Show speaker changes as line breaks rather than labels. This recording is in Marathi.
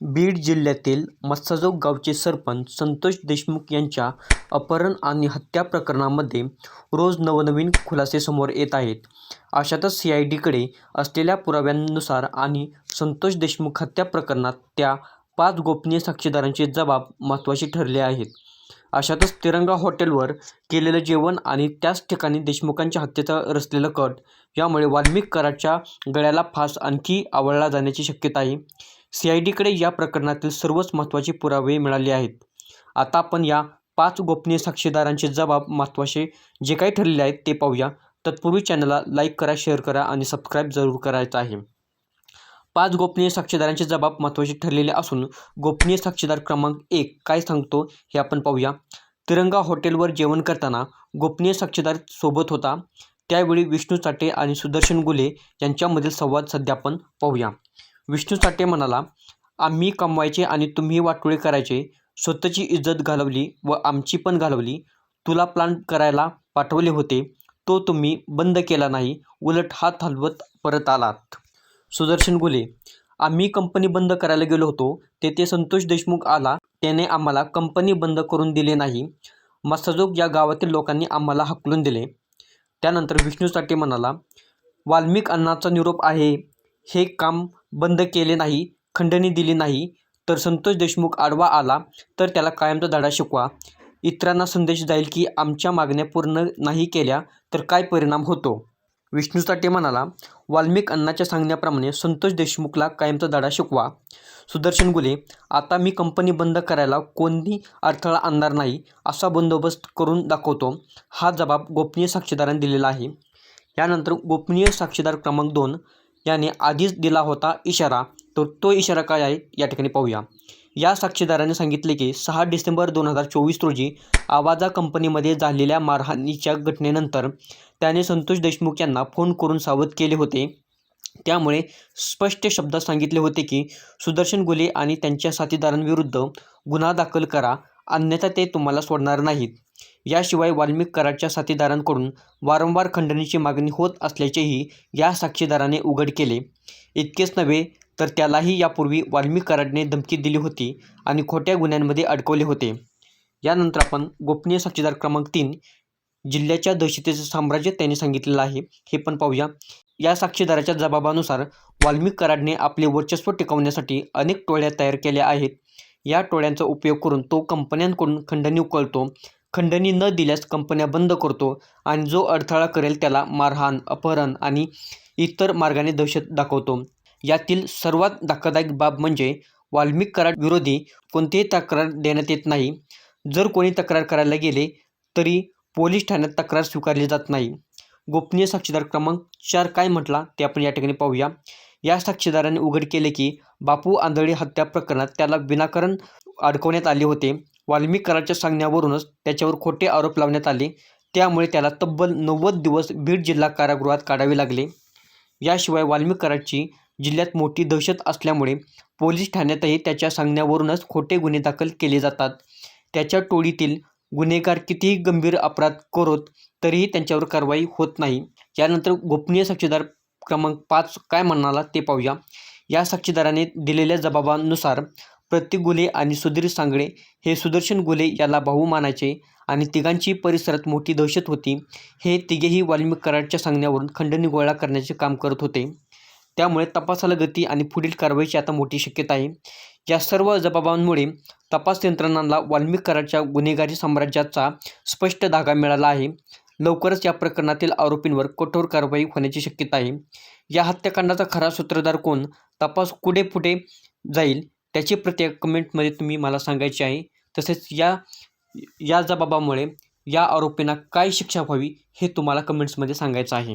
बीड जिल्ह्यातील मत्साजोग गावचे सरपंच संतोष देशमुख यांच्या अपहरण आणि हत्या प्रकरणामध्ये रोज नवनवीन खुलासे समोर येत आहेत. अशातच सी आय डीकडे असलेल्या पुराव्यांनुसार आणि संतोष देशमुख हत्या प्रकरणात त्या पाच गोपनीय साक्षीदारांचे जबाब महत्त्वाचे ठरले आहेत. अशातच तिरंगा हॉटेलवर केलेलं जेवण आणि त्याच ठिकाणी देशमुखांच्या हत्येचा रचलेलं कट यामुळे वाल्मिक कराच्या गळ्याला फास आणखी आवळला जाण्याची शक्यता आहे. सीआयडीकडे या प्रकरणातील सर्वच महत्त्वाचे पुरावे मिळाले आहेत. आता आपण या पाच गोपनीय साक्षीदारांचे जबाब महत्त्वाचे जे काही ठरलेले आहेत ते पाहूया. तत्पूर्वी चॅनलला लाईक करा, शेअर करा आणि सबस्क्राईब जरूर करायचं आहे. पाच गोपनीय साक्षीदारांचे जबाब महत्त्वाचे ठरलेले असून गोपनीय साक्षीदार क्रमांक एक काय सांगतो हे आपण पाहूया. तिरंगा हॉटेलवर जेवण करताना गोपनीय साक्षीदार सोबत होता. त्यावेळी विष्णू चाटे आणि सुदर्शन गुले यांच्यामधील संवाद सध्या आपण पाहूया. विष्णू चाटे म्हणाला, आम्ही कमवायचे आणि तुम्ही वाटोळे करायचे. स्वतःची इज्जत घालवली व आमची पण घालवली. तुला प्लान करायला पाठवले होते. तो तुम्ही बंद केला नाही. उलट हात हलवत परत आलात. सुदर्शन गुले, आम्ही कंपनी बंद करायला गेलो होतो. तेथे संतोष देशमुख आला. त्याने आम्हाला कंपनी बंद करून दिले नाही. मसाजोग या गावातील लोकांनी आम्हाला हकलून दिले. त्यानंतर विष्णू साठे म्हणाला, वाल्मिक अण्णाचा निरोप आहे. हे काम बंद केले नाही, खंडणी दिली नाही, तर संतोष देशमुख आडवा आला तर त्याला कायमचा धडा शिकवा. इतरांना संदेश जाईल की आमच्या मागण्या पूर्ण नाही केल्या तर काय परिणाम होतो. विष्णू साठे म्हणाला, वाल्मिक अण्णाच्या सांगण्याप्रमाणे संतोष देशमुखला कायमचा धडा शिकवा. सुदर्शन गुले, आता मी कंपनी बंद करायला कोणी अडथळा आणणार नाही असा बंदोबस्त करून दाखवतो. हा जबाब गोपनीय साक्षीदाराने दिलेला आहे. यानंतर गोपनीय साक्षीदार क्रमांक दोन याने आधीच दिला होता इशारा तर तो इशारा काय आहे या ठिकाणी पाहूया. या साक्षीदाराने सांगितले की सहा डिसेंबर दोन हजार चोवीस रोजी आवाजा कंपनीमध्ये झालेल्या मारहाणीच्या घटनेनंतर त्याने संतोष देशमुख यांना फोन करून सावध केले होते. त्यामुळे स्पष्ट शब्दात सांगितले होते की सुदर्शन गुले आणि त्यांच्या साथीदारांविरुद्ध गुन्हा दाखल करा अन्यथा ते तुम्हाला सोडणार नाहीत. याशिवाय वाल्मिक कराडच्या साथीदारांकडून वारंवार खंडणीची मागणी होत असल्याचेही या साक्षीदाराने उघड केले. इतकेच नव्हे तर त्यालाही यापूर्वी वाल्मिक कराडने धमकी दिली होती आणि खोट्या गुन्ह्यांमध्ये अडकवले होते. यानंतर आपण गोपनीय साक्षीदार क्रमांक तीन जिल्ह्याच्या दहशतीचे साम्राज्य त्यांनी सांगितलेलं आहे हे पण पाहूया. या साक्षीदाराच्या जबाबानुसार वाल्मिक कराडने आपले वर्चस्व टिकवण्यासाठी अनेक टोळ्या तयार केल्या आहेत. या टोळ्यांचा उपयोग करून तो कंपन्यांकडून खंडणी उकळतो. खंडणी न दिल्यास कंपन्या बंद करतो आणि जो अडथळा करेल त्याला मारहाण, अपहरण आणि इतर मार्गाने दहशत दाखवतो. यातील सर्वात धक्कादायक बाब म्हणजे वाल्मिक कराड विरोधी कोणतीही तक्रार देण्यात येत नाही. जर कोणी तक्रार करायला गेले तरी पोलीस ठाण्यात तक्रार स्वीकारली जात नाही. गोपनीय साक्षीदार क्रमांक चार काय म्हटला ते आपण या ठिकाणी पाहूया. या साक्षीदाराने उघड केले की बापू आंधळी हत्या प्रकरणात त्याला विनाकारण अडकवण्यात आले होते. वाल्मिकराच्या सांगण्यावरूनच त्याच्यावर खोटे आरोप लावण्यात आले. त्यामुळे त्याला तब्बल नव्वद दिवस बीड जिल्हा कारागृहात काढावे लागले. याशिवाय वाल्मिक जिल्ह्यात मोठी दहशत असल्यामुळे पोलीस ठाण्यातही त्याच्या सांगण्यावरूनच खोटे गुन्हे दाखल केले जातात. त्याच्या टोळीतील गुन्हेगार कितीही गंभीर अपराध करोत तरीही त्यांच्यावर कारवाई होत नाही. यानंतर गोपनीय साक्षीदार क्रमांक पाच काय म्हणाला ते पाहूया. या साक्षीदाराने दिलेल्या जबाबानुसार प्रतीक गुले आणि सुधीर सांगळे हे सुदर्शन गुले याला भाऊ मानायचे आणि तिघांची परिसरात मोठी दहशत होती. हे तिघेही वाल्मिक कराडच्या सांगण्यावरून खंडणी गोळा करण्याचे काम करत होते. त्यामुळे तपासाला गती आणि पुढील कारवाईची आता मोठी शक्यता आहे. या सर्व जबाबांमुळे तपास यंत्रणांना वाल्मिक कराडच्या गुन्हेगारी साम्राज्याचा स्पष्ट धागा मिळाला आहे. लवकरच या प्रकरणातील आरोपींवर कठोर कारवाई होण्याची शक्यता आहे. या हत्याकांडाचा खरा सूत्रधार कोण, तपास कुठे पुढे जाईल त्याची प्रत्येक कमेंटमध्ये तुम्ही मला सांगायची आहे. तसेच या या जबाबामुळे या आरोपींना काय शिक्षा व्हावी हे तुम्हाला कमेंट्समध्ये सांगायचं आहे.